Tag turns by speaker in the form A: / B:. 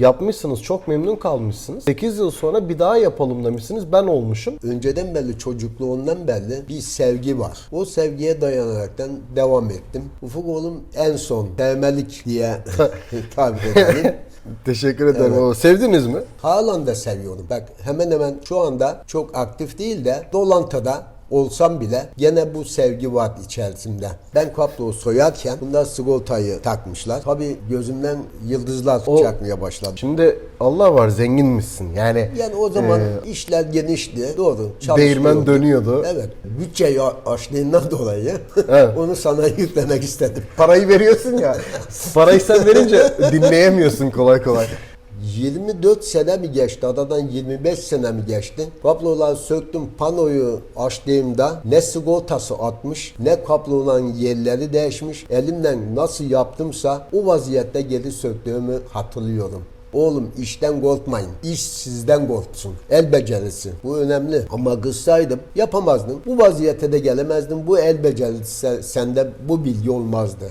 A: Yapmışsınız, çok memnun kalmışsınız. 8 yıl sonra bir daha yapalım demişsiniz. Ben olmuşum.
B: Önceden belli çocukluğundan belli bir sevgi var. O sevgiye dayanaraktan devam ettim. Ufuk oğlum en son sevmelik diye tabir edelim.
A: Teşekkür ederim.
B: Evet.
A: Sevdiniz mi?
B: Halen de seviyorum. Bak hemen hemen şu anda çok aktif değil de dolantıda olsam bile gene bu sevgi var içerisinde. Ben kaploğu soyarken bunda sigortayı takmışlar. Tabii gözümden yıldızlar
A: O-
B: çakmaya başladı.
A: Şimdi Allah var zenginmişsin. Yani
B: Yani o zaman
A: Ee,
B: işler genişti. Doğru.
A: Değirmen dönüyordu.
B: Evet. Bütçeyi açtığından dolayı
A: Evet.
B: onu sana yüklemek istedim.
A: parayı veriyorsun ya. parayı sen verince dinleyemiyorsun kolay kolay.
B: 24 sene mi geçti? Adadan 25 sene mi geçti? Kabloları söktüm panoyu açtığımda ne sigortası atmış ne kabloların yerleri değişmiş. Elimden nasıl yaptımsa o vaziyette geri söktüğümü hatırlıyorum. Oğlum işten korkmayın. İş sizden korksun. El becerisi. Bu önemli. Ama kızsaydım yapamazdım. Bu vaziyete de gelemezdim. Bu el becerisi se- sende bu bilgi olmazdı.